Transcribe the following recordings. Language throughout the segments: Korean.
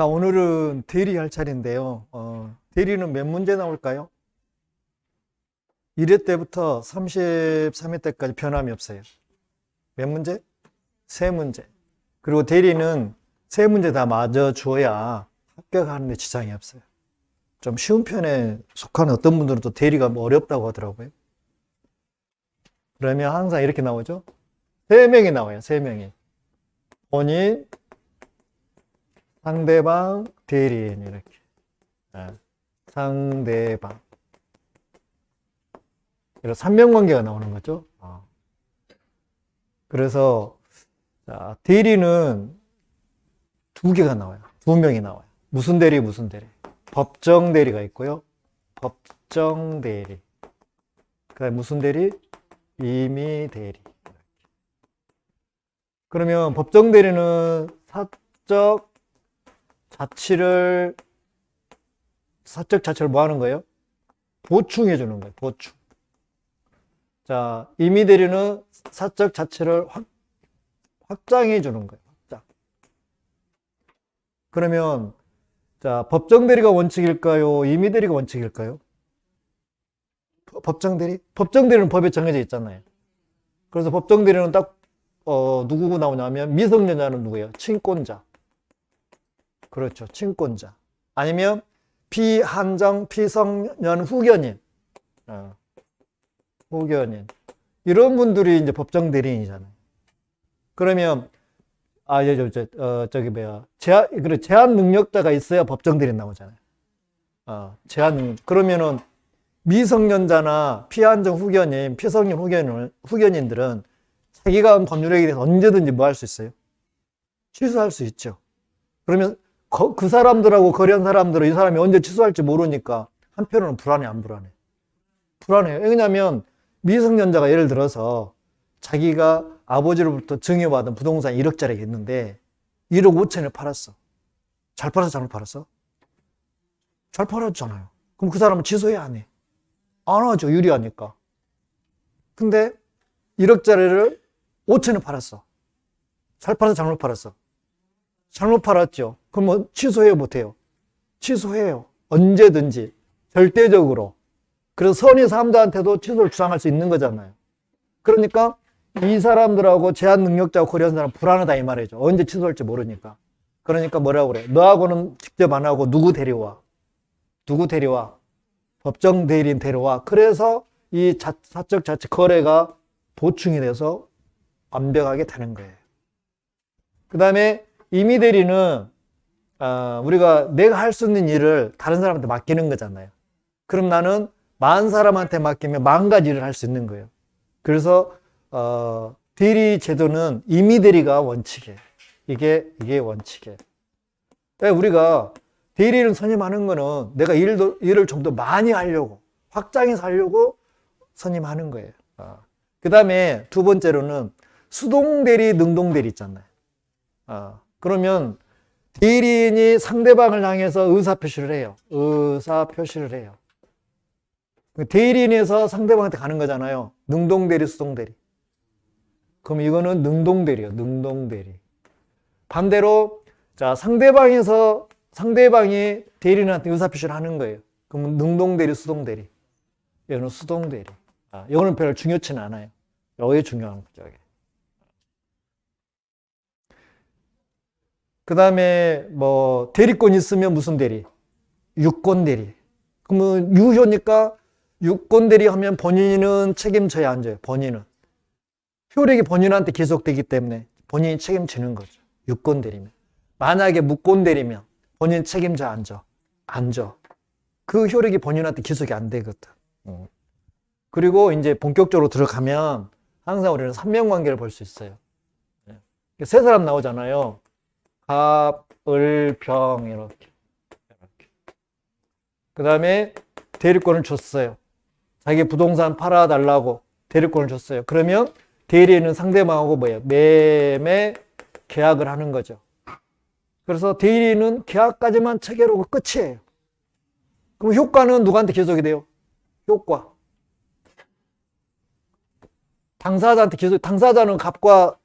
자, 오늘은 대리 할 차례인데요. 어, 대리는 몇 문제 나올까요? 1회 때부터 33회 때까지 변함이 없어요. 몇 문제? 세 문제. 그리고 대리는 세 문제 다 맞아 줘야 합격하는데 지장이 없어요. 좀 쉬운 편에 속하는 어떤 분들은 또 대리가 뭐 어렵다고 하더라고요. 그러면 항상 이렇게 나오죠? 세 명이 나와요, 세 명이. 본인, 상대방, 대리인, 이렇게. 예, 상대방. 이런 삼명 관계가 나오는 거죠. 어. 그래서, 자, 대리는 두 개가 나와요. 두 명이 나와요. 무슨 대리, 무슨 대리. 법정 대리가 있고요. 법정 대리. 그 다음에 무슨 대리? 임의 대리. 그러면 법정 대리는 사적 자치를 사적 자치를 뭐 하는 거예요? 보충해 주는 거예요. 보충. 자, 임의 대리는 사적 자치를 확, 확장해 주는 거예요. 확장. 그러면 자, 법정 대리가 원칙일까요? 임의 대리가 원칙일까요? 법- 법정 대리? 법정 대리는 법에 정해져 있잖아요. 그래서 법정 대리는 딱 어, 누구 나오냐면 미성년자는 누구예요? 친권자. 그렇죠. 친권자. 아니면 피한정 피성년 후견인. 어, 후견인. 이런 분들이 이제 법정 대리인이잖아요. 그러면 아, 예, 저, 저, 어, 저기 뭐야. 제한 그래 제한 능력자가 있어야 법정 대리인 나오잖아요. 어, 제한 능력. 그러면은 미성년자나 피한정 후견인, 피성년 후견인, 후견인들은 자기가 한 법률에 대해서 언제든지 뭐 할 수 있어요? 취소할 수 있죠. 그러면 거- 그 사람들하고 거래한 사람들은 이 사람이 언제 취소할지 모르니까 한편으로는 불안해, 안 불안해? 불안해요. 왜냐하면 미성년자가 예를 들어서 자기가 아버지로부터 증여받은 부동산 1억짜리가 있는데 1억 5천에 팔았어. 잘 팔았어, 잘못 팔았어? 잘 팔았잖아요. 그럼 그 사람은 취소해야 안 해. 안 하죠. 유리하니까. 근데 1억짜리를 5천에 팔았어. 잘 팔았어, 잘못 팔았어? 잘못 팔았죠. 그럼 뭐 취소해요, 못해요? 취소해요. 언제든지. 절대적으로. 그래서 선의 사람들한테도 취소를 주장할 수 있는 거잖아요. 그러니까 이 사람들하고 제한 능력자고 거래한 사람 불안하다 이 말이죠. 언제 취소할지 모르니까. 그러니까 뭐라고 그래? 너하고는 직접 안 하고 누구 데려와? 누구 데려와? 법정 대리인 데려와. 그래서 이 자, 사적 자치 거래가 보충이 돼서 완벽하게 되는 거예요. 그 다음에 임의 대리는 아, 우리가 내가 할 수 있는 일을 다른 사람한테 맡기는 거잖아요. 그럼 나는 만 사람한테 맡기면 만 가지 일을 할수 있는 거예요. 그래서 어, 대리 제도는 임의 대리가 원칙이에요. 이게 이게 원칙이에요. 그러니까 우리가 대리를 선임하는 거는 내가 일도, 일을 좀 더 많이 하려고 확장해서 하려고 선임하는 거예요. 그 다음에 두 번째로는 수동 대리, 능동 대리 있잖아요. 아, 그러면 대리인이 상대방을 향해서 의사 표시를 해요. 의사 표시를 해요. 대리인에서 상대방한테 가는 거잖아요. 능동 대리, 수동 대리. 그럼 이거는 능동 대리요. 능동 대리. 반대로 자 상대방에서 상대방이 대리인한테 의사 표시를 하는 거예요. 그러면 능동 대리, 수동 대리. 이거는 수동 대리. 아, 이거는 별로 중요치는 않아요. 여기 중요한 거죠. 이게. 그 다음에 뭐 대리권 있으면 무슨 대리? 유권 대리. 그러면 유효니까 유권 대리 하면 본인은 책임져야 앉아요. 본인은. 효력이 본인한테 계속되기 때문에 본인이 책임지는 거죠. 유권 대리면. 만약에 무권 대리면 본인 책임져 앉아. 앉아. 그 효력이 본인한테 기속이 안 되거든. 음. 그리고 이제 본격적으로 들어가면 항상 우리는 삼명 관계를 볼 수 있어요. 예. 세 사람 나오잖아요. 갑, 을, 병 이렇게. 이렇게. 그 다음에 대리권을 줬어요. 자기 부동산 팔아달라고 대리권을 줬어요. 그러면 대리인은 상대방하고 뭐예요? 매매 계약을 하는 거죠. 그래서 대리인은 계약까지만 체결하고 끝이에요. 그럼 효과는 누구한테 계속이 돼요? 효과. 당사자한테 계속, 당사자는 갑과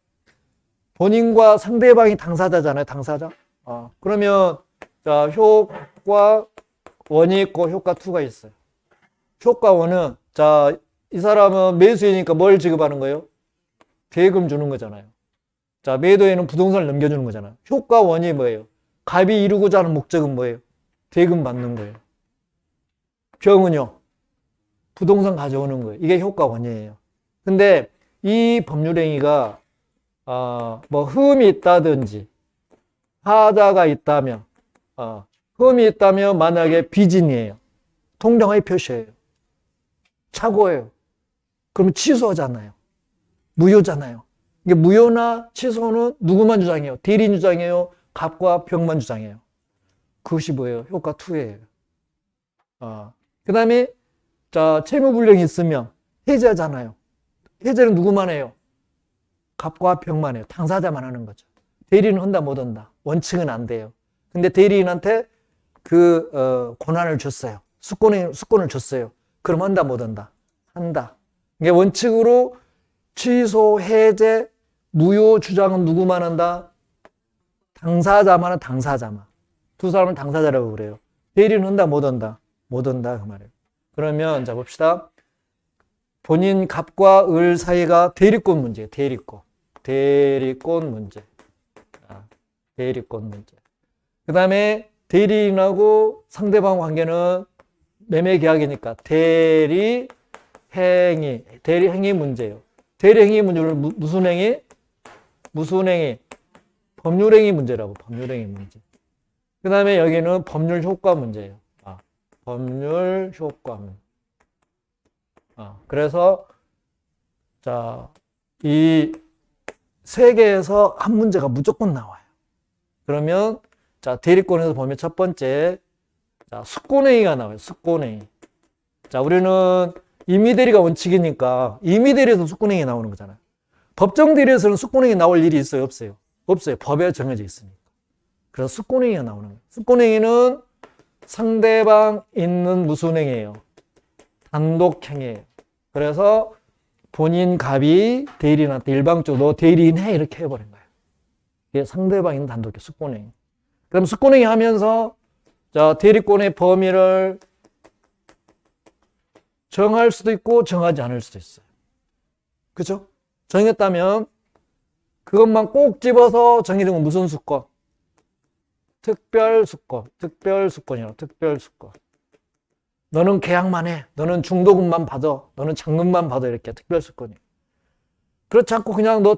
본인과 상대방이 당사자잖아요, 당사자. 어, 그러면 자, 효과 원이 있고 효과 투가 있어요. 효과 원은 자, 이 사람은 매수이니까 뭘 지급하는 거예요? 대금 주는 거잖아요. 자, 매도에는 부동산을 넘겨주는 거잖아요. 효과 원이 뭐예요? 갑이 이루고자 하는 목적은 뭐예요? 대금 받는 거예요. 병은요? 부동산 가져오는 거예요. 이게 효과 원이에요. 근데 이 법률행위가 어, 뭐 흠이 있다든지 하자가 있다면 어, 흠이 있다면 만약에 비진이에요. 통장의 표시예요. 착오예요. 그럼 취소하잖아요. 무효잖아요. 이게 무효나 취소는 누구만 주장해요? 대리인 주장해요? 갑과 병만 주장해요. 그것이 뭐예요? 효과 2예요. 어. 그 다음에, 자, 채무불량이 있으면 해제하잖아요. 해제는 누구만 해요? 갑과 병만 해요. 당사자만 하는 거죠. 대리인은 한다 못 한다. 원칙은 안 돼요. 근데 대리인한테 그 어, 권한을 줬어요. 수권을 수권을 줬어요. 그럼 한다 못 한다. 한다. 이게 원칙으로 취소, 해제, 무효 주장은 누구만 한다? 당사자만 한 당사자만. 두 사람은 당사자라고 그래요. 대리는 한다 못 한다. 못 한다 그 말이에요. 그러면 자 봅시다. 본인 갑과 을 사이가 대리권 문제예요. 대리권. 대리권 문제. 아, 대리권 문제. 그 다음에 대리인하고 상대방 관계는 매매 계약이니까 대리 행위, 대리 행위 문제예요. 대리 행위 문제를 무- 무슨 행위? 무슨 행위? 법률 행위 문제라고 법률 행위 문제. 그 다음에 여기는 법률 효과 문제예요. 아, 법률 효과. 아, 그래서 자, 이 세 개에서 한 문제가 무조건 나와요. 그러면 자, 대리권에서 보면 첫 번째 자, 수권행위가 나와요. 수권행위. 자, 우리는 임의대리가 원칙이니까 임의대리에서 수권행위 나오는 거잖아요. 법정대리에서는 수권행위 나올 일이 있어요? 없어요? 없어요. 법에 정해져 있으니까. 그래서 수권행위가 나오는 거예요. 수권행위는 상대방 있는 무슨 행위예요? 단독행위예요. 그래서 본인 갑이 대리인한테 일방적으로 너 대리인 해 이렇게 해버린 거예요. 이게 상대방 있는 단독 수권행위. 그럼 수권행위 하면서 자 대리권의 범위를 정할 수도 있고 정하지 않을 수도 있어요. 그죠? 정했다면 그것만 꼭 집어서 정해두면 무슨 수권? 특별 수권, 특별 수권이라 특별 수권. 너는 계약만 해. 너는 중도금만 받아. 너는 잔금만 받아. 이렇게 특별 수권이. 그렇지 않고 그냥 너,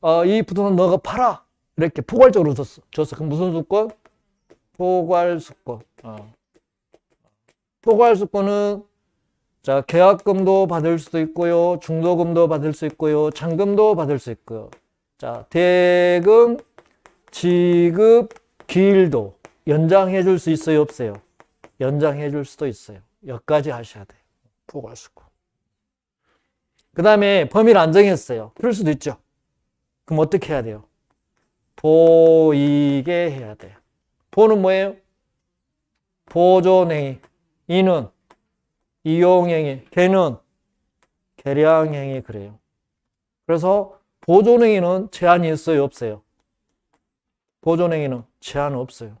어, 이 부동산 너가 팔아. 이렇게 포괄적으로 줬어. 줬어. 그럼 무슨 수권? 포괄수권. 어. 포괄수권은 자 계약금도 받을 수도 있고요, 중도금도 받을 수 있고요, 잔금도 받을 수 있고요. 자 대금, 지급, 기일도 연장해 줄 수 있어요, 없어요? 연장해 줄 수도 있어요. 여기까지 하셔야 돼요. 포괄수권. 그 다음에 범위를 안 정했어요. 그럴 수도 있죠. 그럼 어떻게 해야 돼요? 보이게 해야 돼요. 보는 뭐예요? 보존행위. 이는 이용행위. 걔는 계량행위 그래요. 그래서 보존행위는 제한이 있어요? 없어요? 보존행위는 제한 없어요.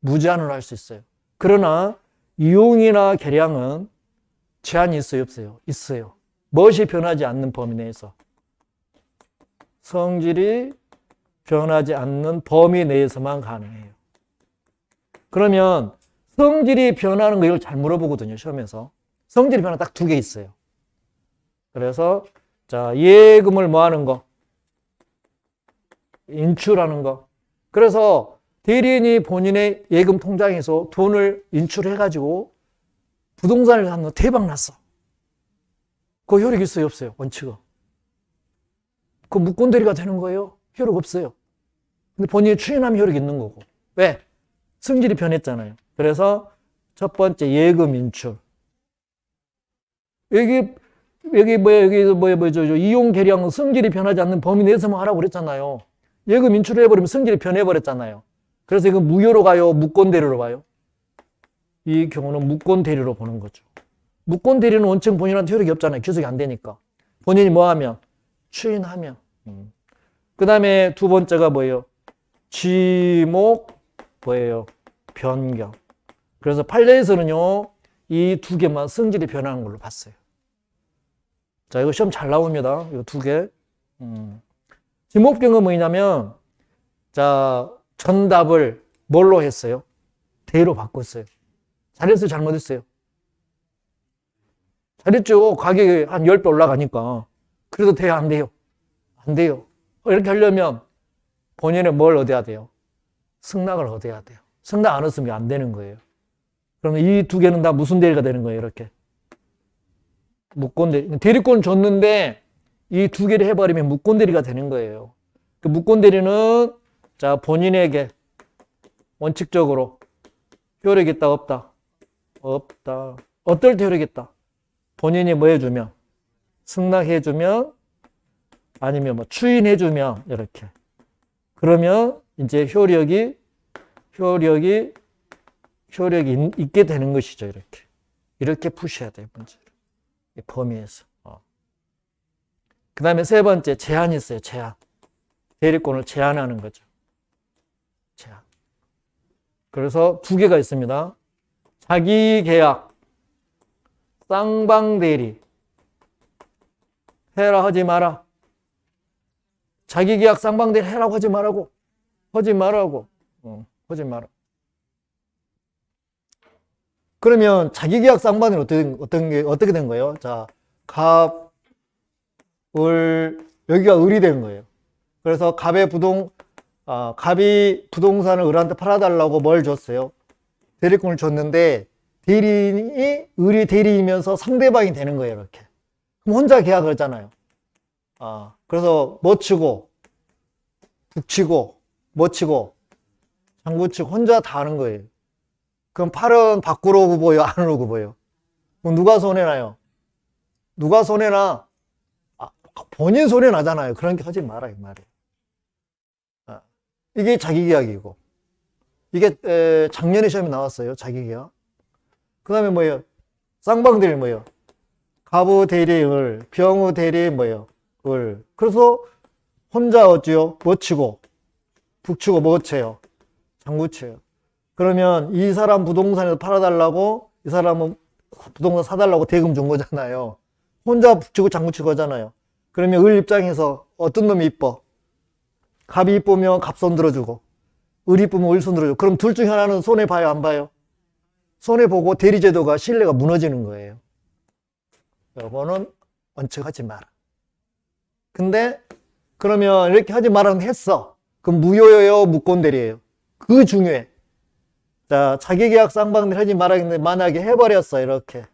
무제한으로 할 수 있어요. 그러나 이용이나 계량은 제한이 있어요? 없어요? 있어요. 무엇이 변하지 않는 범위 내에서? 성질이 변하지 않는 범위 내에서만 가능해요. 그러면 성질이 변하는 거 이걸 잘 물어보거든요, 시험에서. 성질이 변화 딱 두 개 있어요. 그래서 자, 예금을 뭐 하는 거? 인출하는 거. 그래서 대리인이 본인의 예금 통장에서 돈을 인출해 가지고 부동산을 샀는 대박 났어. 그 효력 있어요, 없어요? 원칙은. 그 무권 대리가 되는 거예요? 효력 없어요. 근데 본인이 추인하면 효력이 있는 거고. 왜? 성질이 변했잖아요. 그래서 첫 번째 예금 인출. 여기 여기 뭐야 여기 뭐야 저 이용 계량 성질이 변하지 않는 범위 내에서만 하라고 그랬잖아요. 예금 인출을 해버리면 성질이 변해버렸잖아요. 그래서 이거 무효로 가요, 무권 대리로 가요. 이 경우는 무권 대리로 보는 거죠. 무권 대리는 원칙 본인한테 효력이 없잖아요. 귀속이 안 되니까. 본인이 뭐 하면 추인하면. 음. 그 다음에 두 번째가 뭐예요? 지목 뭐예요? 변경. 그래서 판례에서는요, 이 두 개만 성질이 변하는 걸로 봤어요. 자, 이거 시험 잘 나옵니다. 이거 두 개. 음. 지목경은 뭐냐면, 자, 정답을 뭘로 했어요? 대로 바꿨어요. 잘했어요? 잘못했어요? 잘했죠. 가격이 한 10배 올라가니까. 그래도 돼요? 안 돼요? 안 돼요. 이렇게 하려면 본인은 뭘 얻어야 돼요? 승낙을 얻어야 돼요. 승낙 안 얻으면 안 되는 거예요. 그러면 이 두 개는 다 무슨 대리가 되는 거예요? 이렇게. 무권 대리. 대리권 줬는데 이 두 개를 해버리면 무권 대리가 되는 거예요. 그 무권 대리는 자, 본인에게 원칙적으로 효력 있다, 없다? 없다. 어떨 때 효력 있다? 본인이 뭐 해주면? 승낙해주면 아니면 뭐 추인해주면 이렇게. 그러면 이제 효력이 효력이 효력이 있- 있게 되는 것이죠. 이렇게 이렇게 푸셔야 돼요 문제를 이 범위에서. 어. 그 다음에 세 번째 제한이 있어요. 제한 대리권을 제한하는 거죠. 그래서 두 개가 있습니다. 자기 계약, 쌍방 대리, 해라 하지 마라. 자기 계약 쌍방 대리 해라고 하지 말라고. 하지 말라고. 어, 하지 마라. 그러면 자기 계약 쌍방은 어떻게, 어떤 게, 어떻게 된 거예요? 자, 갑, 을, 여기가 을이 된 거예요. 그래서 갑의 부동, 아, 갑이 부동산을 을한테 팔아달라고 뭘 줬어요? 대리권을 줬는데, 대리인이 을이 대리이면서 상대방이 되는 거예요, 이렇게. 그럼 혼자 계약을 했잖아요. 아, 그래서 뭐 치고, 북치고, 뭐 치고, 장구 치고, 혼자 다 하는 거예요. 그럼 팔은 밖으로 오고 보여, 안으로 오고 보여? 그럼 누가 손해나요? 누가 손해나? 아, 본인 손해나잖아요. 그런 게 하지 마라, 이 말이에요. 아, 이게 자기 계약이고. 이게 에, 작년에 시험에 나왔어요. 자기 계약. 그 다음에 뭐예요? 쌍방들이 뭐예요? 가부 대리 을, 병우 대리 뭐예요? 을. 그래서 혼자 어찌요? 뭐 치고, 북치고 뭐 쳐요? 장구 쳐요. 그러면 이 사람 부동산에서 팔아달라고 이 사람은 부동산 사달라고 대금 준 거잖아요. 혼자 북치고 장구 치고 하잖아요. 그러면 을 입장에서 어떤 놈이 이뻐? 갑이 이쁘면 갑손 들어주고 을 이쁘면 을손 들어주고 그럼 둘 중에 하나는 손해 봐요 안 봐요? 손해 보고 대리 제도가 신뢰가 무너지는 거예요. 요거는 원칙하지 마라. 근데 그러면 이렇게 하지 말라는 했어. 그럼 무효예요, 무권대리예요. 그 중요해. 자, 자기계약 쌍방들 하지 말아야겠는데 만약에 해버렸어, 이렇게.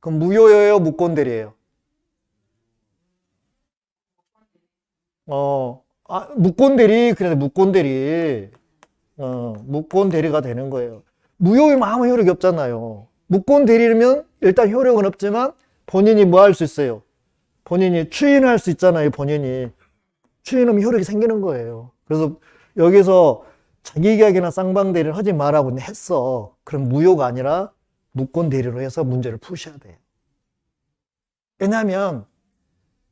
그럼 무효예요, 무권대리예요. 어, 아, 무권대리, 그래, 무권대리. 어, 무권대리가 되는 거예요. 무효이면 아무 효력이 없잖아요. 무권대리면 일단 효력은 없지만 본인이 뭐 할 수 있어요? 본인이 추인할 수 있잖아요, 본인이. 추인하면 효력이 생기는 거예요. 그래서 여기서 자기 계약이나 쌍방 대리를 하지 말라고 했어. 그럼 무효가 아니라 무권 대리로 해서 문제를 푸셔야 돼요. 왜냐하면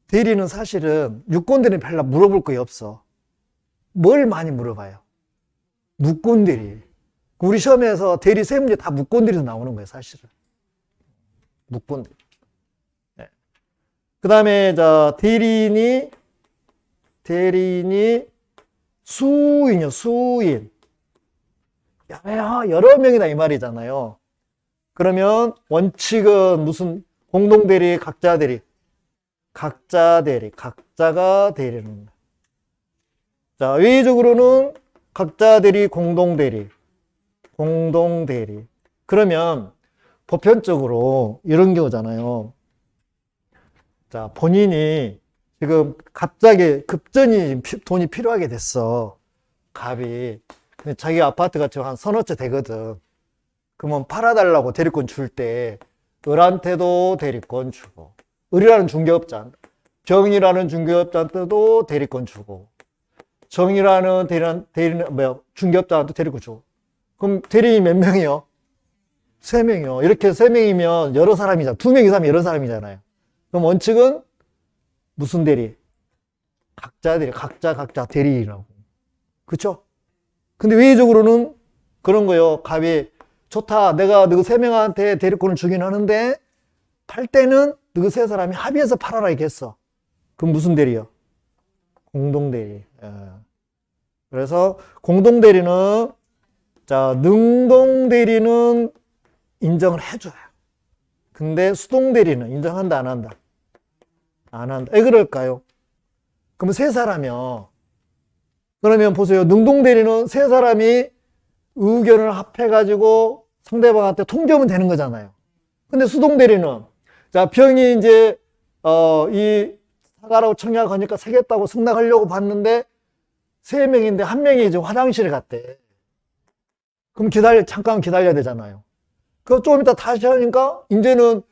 대리는 사실은 유권 대리는 별로 물어볼 거에 없어. 뭘 많이 물어봐요? 무권 대리. 우리 시험에서 대리 세 문제 다 무권 대리에서 나오는 거예요, 사실은. 무권 대리. 그 다음에 자 대리인이 대리인이 수인이요 수인 야, 여러 명이다 이 말이잖아요 그러면 원칙은 무슨 공동 대리 각자 대리 각자 대리 각자가 대리는 자 외의적으로는 각자 대리 공동 대리 공동 대리 그러면 보편적으로 이런 경우잖아요 자, 본인이 지금 갑자기 급전이 피- 돈이 필요하게 됐어. 갑이. 근데 자기 아파트가 지금 한 서너 채 되거든. 그러면 팔아달라고 대리권 줄 때, 을한테도 대리권 주고, 을이라는 중개업자, 정이라는 중개업자한테도 대리권 주고, 정이라는 대리는, 대리는, 뭐야, 중개업자한테 대리권 주고. 그럼 대리인이 몇 명이요? 세 명이요. 이렇게 세 명이면 여러 사람이잖아. 두 명 이상이면 여러 사람이잖아요. 그럼 원칙은 무슨 대리? 각자 대리, 각자 각자 대리라고. 그쵸? 근데 외의적으로는 그런 거요. 갑이 좋다. 내가 너희 세 명한테 대리권을 주긴 하는데 팔 때는 너희 세 사람이 합의해서 팔아라 이겠어. 그럼 무슨 대리요? 공동 대리. 예. 그래서 공동 대리는 자 능동 대리는 인정을 해줘요. 근데 수동 대리는 인정한다 안 한다? 안 한다. 왜 그럴까요? 그럼 세 사람이요. 그러면 보세요. 능동 대리는 세 사람이 의견을 합해가지고 상대방한테 통지하면 되는 거잖아요. 근데 수동 대리는 자 병이 이제 어 이 사과라고 청약하니까 사겠다고 승낙하려고 봤는데 세 명인데 한 명이 이제 화장실에 갔대. 그럼 기다려 잠깐 기다려야 되잖아요. 그 조금 이따 다시 하니까 이제는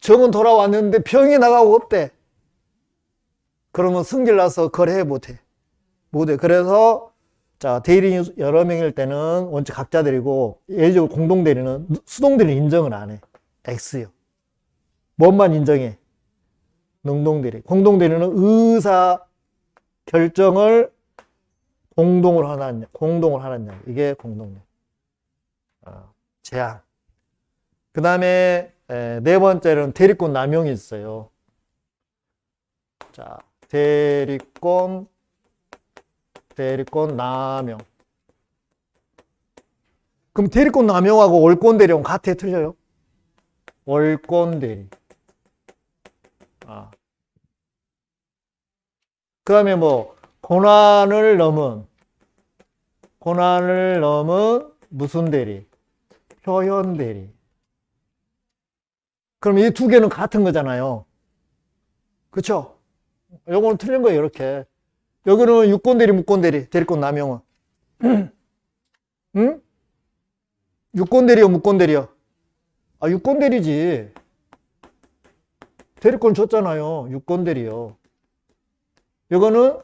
정은 돌아왔는데 병이 나가고 없대. 그러면 승질 나서 거래해 못해. 못해. 그래서 자 대리인이 여러 명일 때는 원칙 각자 대리고 예외적으로 공동 대리는 수동 대리 인정을 안 해. X요. 뭔만 인정해? 능동 대리. 공동 대리는 의사 결정을 공동으로 하느냐, 공동을 하느냐. 이게 공동 대리. 어, 제한. 그 다음에 네 번째는 대리권 남용이 있어요. 자, 대리권, 대리권 남용. 그럼 대리권 남용하고 월권 대리하고 같아 틀려요? 월권 대리. 아. 그 다음에 뭐, 고난을 넘은, 고난을 넘은 무슨 대리? 표현 대리. 그럼 이 두 개는 같은 거잖아요. 그쵸? 요거는 틀린 거예요, 이렇게. 여기는 유권 대리, 무권 대리, 대리권 남용은. 응? 유권 대리요, 무권 대리요? 아, 유권 대리지. 대리권 줬잖아요. 유권 대리요. 이거는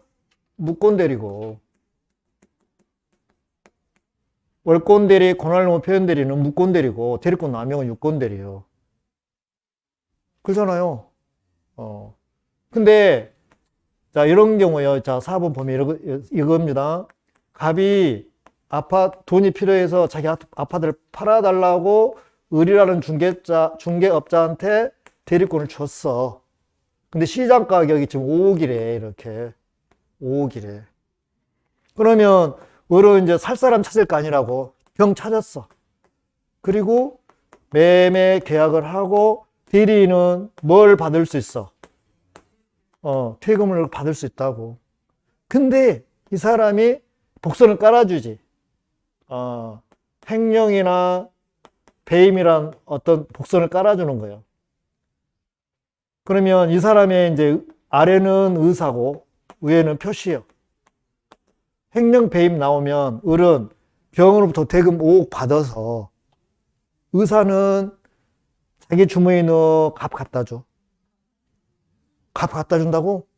무권 대리고. 월권 대리, 넘은 표현 대리는 무권 대리고, 대리권 남용은 유권 대리요. 그렇잖아요. 어. 근데, 자, 이런 경우요. 자, 4번 보면 이거, 이겁니다. 갑이 아파, 돈이 필요해서 자기 아- 아파트를 팔아달라고 의리라는 중개자, 중개업자한테 대리권을 줬어. 근데 시장 가격이 지금 5억이래, 이렇게. 5억이래. 그러면, 의로 이제 살 사람 찾을 거 아니라고 병 찾았어. 그리고 매매 계약을 하고 대리인은 뭘 받을 수 있어? 어, 퇴금을 받을 수 있다고. 근데 이 사람이 복선을 깔아주지. 어, 횡령이나 배임이란 어떤 복선을 깔아주는 거예요. 그러면 이 사람의 이제 아래는 의사고 위에는 표시예요. 횡령 배임 나오면 을은 병으로부터 대금 5억 받아서 의사는 자기 주머니에 넣어 값 갖다 줘. 값 갖다 준다고?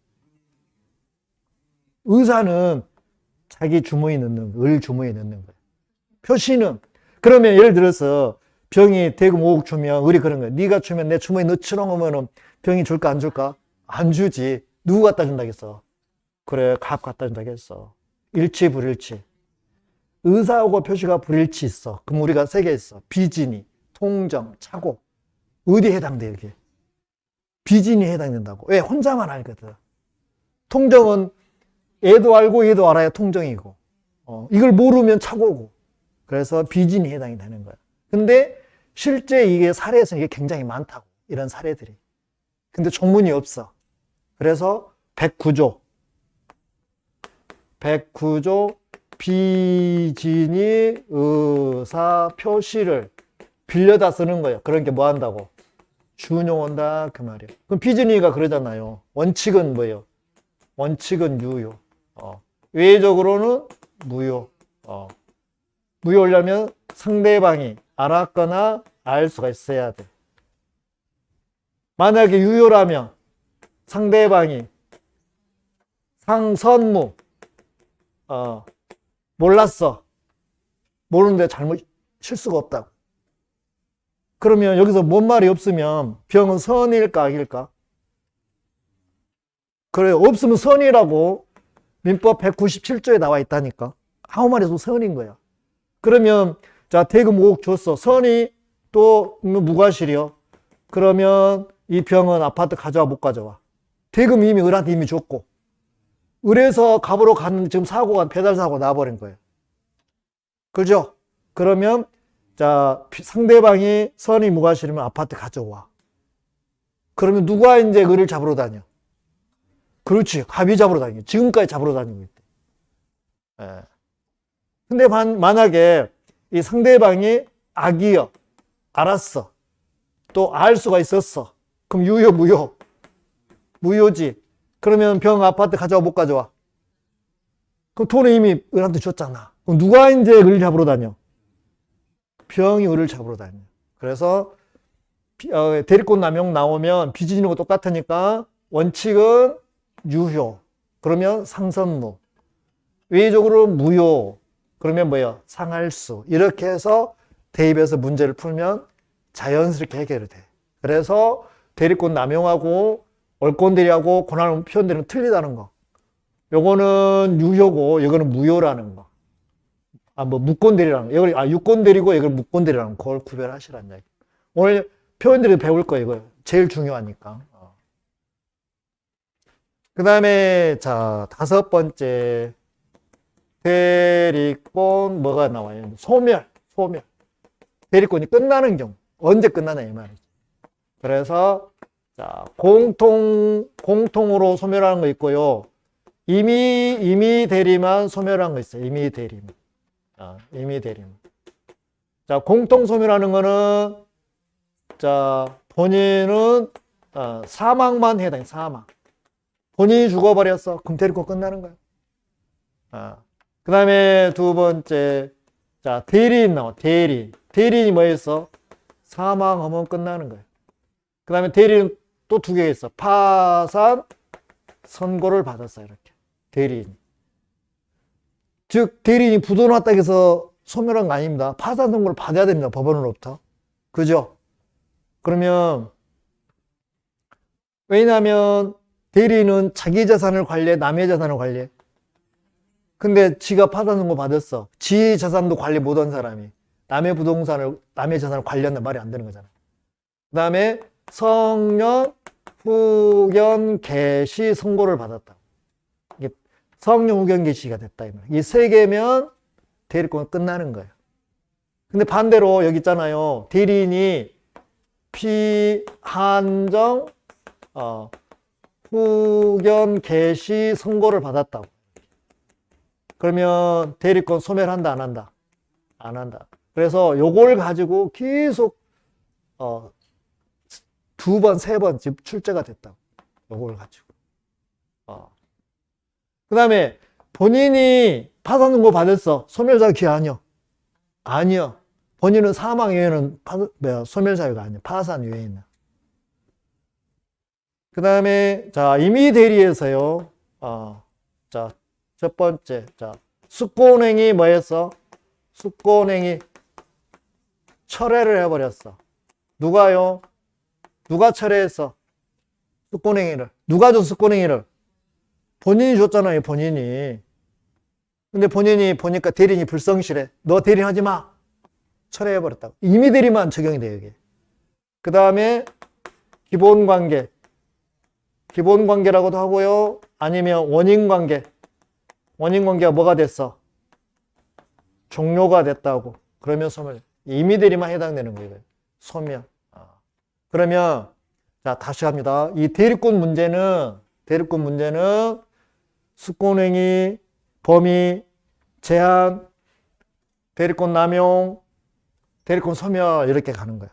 의사는 자기 주머니에 넣는 거, 을 주머니에 넣는 거예요. 표시는 그러면 예를 들어서 병이 대금 5억 주면 을이 그런 거예요. 네가 주면 내 주머니에 넣치렁 하면은 병이 줄까 안 줄까? 안 주지. 누구 갖다 준다겠어? 그래 값 갖다 준다겠어. 일치 불일치. 의사하고 표시가 불일치 있어. 그럼 우리가 세 개 있어. 비진이, 통정, 착오. 어디에 해당돼 이게? 비진이 해당된다고. 왜? 혼자만 알거든. 통정은 얘도 알고 얘도 알아야 통정이고. 어, 이걸 모르면 착오고. 그래서 비진이 해당이 되는 거야. 근데 실제 이게 사례에서 이게 굉장히 많다고. 이런 사례들이. 근데 종문이 없어. 그래서 109조. 109조 비진이 의사 표시를 빌려다 쓰는 거예요. 그런 게뭐 한다고? 준용한다 그 말이에요. 그럼 비진이가 그러잖아요. 원칙은 뭐예요? 원칙은 유효. 어. 외적으로는 무효. 어. 무효려면 상대방이 알았거나 알 수가 있어야 돼. 만약에 유효라면 상대방이 상선무 어, 몰랐어. 모르는데 잘못 실수가 없다고. 그러면 여기서 뭔 말이 없으면 병은 선일까 악일까? 그래 없으면 선이라고 민법 197조에 나와 있다니까. 아무 없으면 선인 거야. 그러면 자 대금 5억 줬어. 선이 또 무과실이요. 그러면 이 병은 아파트 가져와 못 가져와. 대금 이미 을한테 이미 줬고 을에서 갑으로 갔는데 지금 사고가 배달 사고 나버린 거예요. 그죠? 그러면 자 비- 상대방이 선이 무과실이면 아파트 가져와. 그러면 누가 이제 을을 잡으러 다녀? 그렇지. 갑이 잡으러 다니고 지금까지 잡으러 다니고 있대. 예. 근데 만, 만약에 이 상대방이 악이여. 알았어. 또 알 수가 있었어. 그럼 유효, 무효? 무효지. 그러면 병 아파트 가져와, 못 가져와? 그럼 돈을 이미 을한테 줬잖아. 그럼 누가 이제 을 잡으러 다녀? 병이 을을 잡으러 다녀. 그래서 비- 어, 대리권 남용 나오면 거 똑같으니까 원칙은 유효. 그러면 상선무. 외적으로 무효. 그러면 뭐예요? 상할수. 이렇게 해서 대입해서 문제를 풀면 자연스럽게 해결이 돼. 그래서 대리권 남용하고 얼권 대리하고 권한 표현들은 틀리다는 거. 요거는 유효고 이거는 무효라는 거. 아, 뭐 무권 대리라는 거. 이걸 아, 유권 대리고 이걸 무권 대리라는 거. 그걸 구별하시라는 얘기. 오늘 표현들이 배울 거예요, 이거. 제일 중요하니까. 어. 그 다음에, 자, 다섯 번째. 대리권, 뭐가 나와요? 소멸, 소멸. 대리권이 끝나는 경우. 언제 끝나냐, 이 말이죠. 그래서, 자, 공통, 공통으로 소멸하는 거 있고요. 이미, 이미 대리만 소멸한 거 있어요. 이미 대리만. 아, 이미 대리만. 자, 공통 소멸하는 거는, 자, 본인은 어, 사망만 해당해, 사망. 본인이 죽어버렸어. 그럼 대리권 끝나는 거야. 아. 그 다음에 두 번째, 자, 대리인 나와, 대리인. 대리인이 뭐였어? 사망하면 끝나는 거야. 그 다음에 대리인 또 두 개 있어. 파산, 선고를 받았어, 이렇게. 대리인. 즉, 대리인이 부도났다 해서 소멸한 거 아닙니다. 파산 선고를 받아야 됩니다, 법원으로부터. 그죠? 그러면 왜냐하면 대리인은 자기 자산을 관리해 남의 자산을 관리해 근데 지가 파산 선고 받았어 지 자산도 관리 못한 사람이 남의 부동산을 남의 자산을 관리한다 말이 안 되는 거잖아 그 다음에 성년 후견 개시 선고를 받았다 이게 성년 후견 개시가 됐다 이세 개면 대리권 끝나는 거예요 근데 반대로 여기 있잖아요 대리인이 피한정 어, 후견 개시 선고를 받았다고. 그러면 대리권 소멸 한다 안 한다? 안 한다. 그래서 요걸 가지고 계속 어, 두 번, 세번 지금 출제가 됐다고. 요걸 가지고. 어. 그 다음에 본인이 파산 선고 받았어. 소멸자 기회 아니요. 아니요. 본인은 사망 뭐야, 소멸사유가 아니야. 파산 이외에는. 그 다음에, 자, 임의 대리에서요. 어, 자, 첫 번째. 자, 숙고은행이 뭐였어? 숙고은행이 철회를 해버렸어. 누가요? 누가 철회했어? 숙고은행이를. 누가 준 숙고은행이를? 본인이 줬잖아요, 본인이. 근데 본인이 보니까 대리인이 불성실해. 너 대리인 하지 마. 철회해버렸다고. 임의 대리만 적용이 돼요, 이게. 그 다음에 기본 관계. 기본 관계라고도 하고요. 아니면 원인 관계. 원인 관계가 뭐가 됐어? 종료가 됐다고. 그러면 소멸. 임의 대리만 해당되는 거예요. 소멸. 아. 그러면 자, 다시 합니다. 이 대리권 문제는 대리권 문제는 숙고은행이 범위 제한 대리권 남용 대리권 소멸 이렇게 가는 거야.